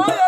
ఎల్లమ్మ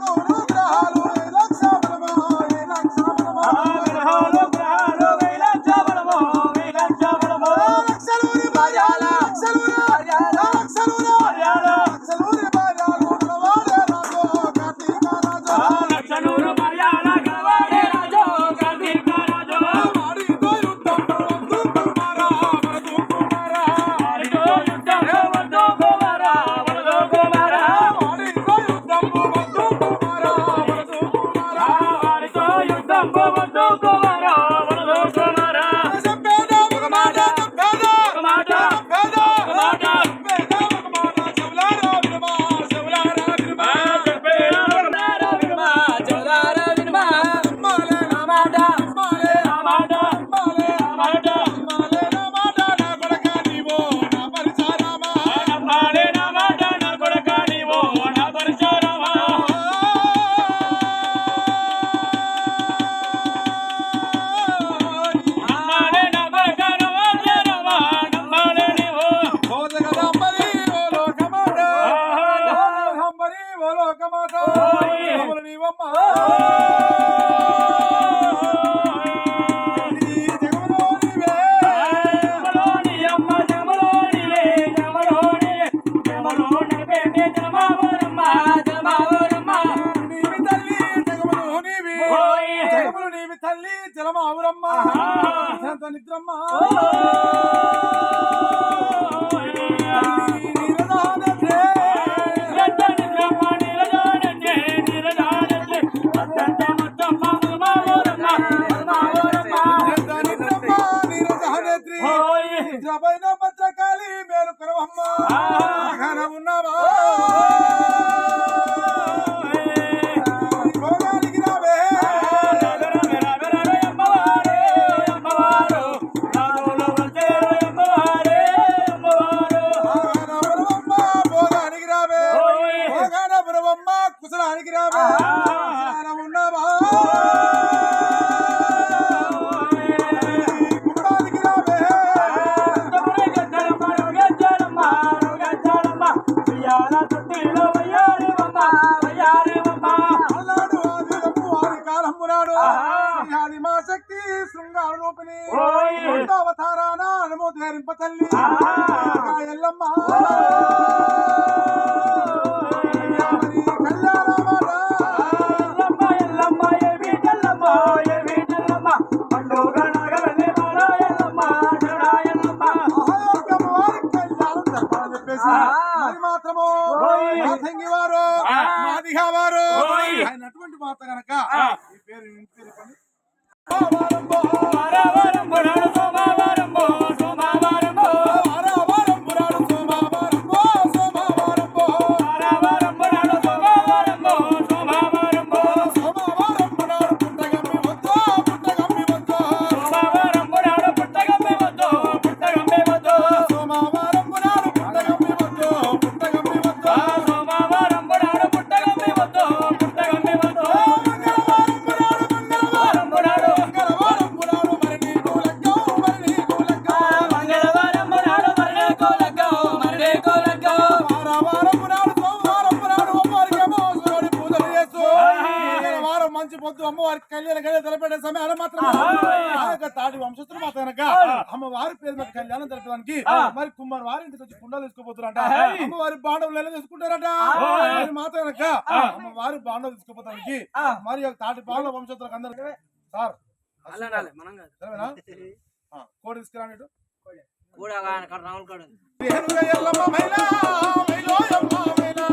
జలమ ఆవురమ్మ నిద్రమ్మ. చెప్పేసి మరి మాత్రము వారు. మాదిగా వారు. ఆయన అటువంటి మాత గనక ఆ. ఈ పేరు ఇంటి పేరు చెప్పండి తాటి వంశస్థులు మాత్రం కనుక అమ్మవారి పేరు మీద కళ్యాణం జరపడానికి మరి కుమ్మరి వారి ఇంటికి వచ్చి కుండలు తీసుకుపోతారంట అమ్మవారి బాండవులు ఎలా తీసుకుంటారట? మరి మాత్రం కనుక అమ్మవారి బాండవులు తీసుకుపోతానికి మరి తాటి బాండవ వంశస్థులకు అందరికీ సార్. కోడి తీసుకురాని ఇటు. రేణుక ఎల్లమ్మ మైలా, మైలో ఎమ్మ మైలా.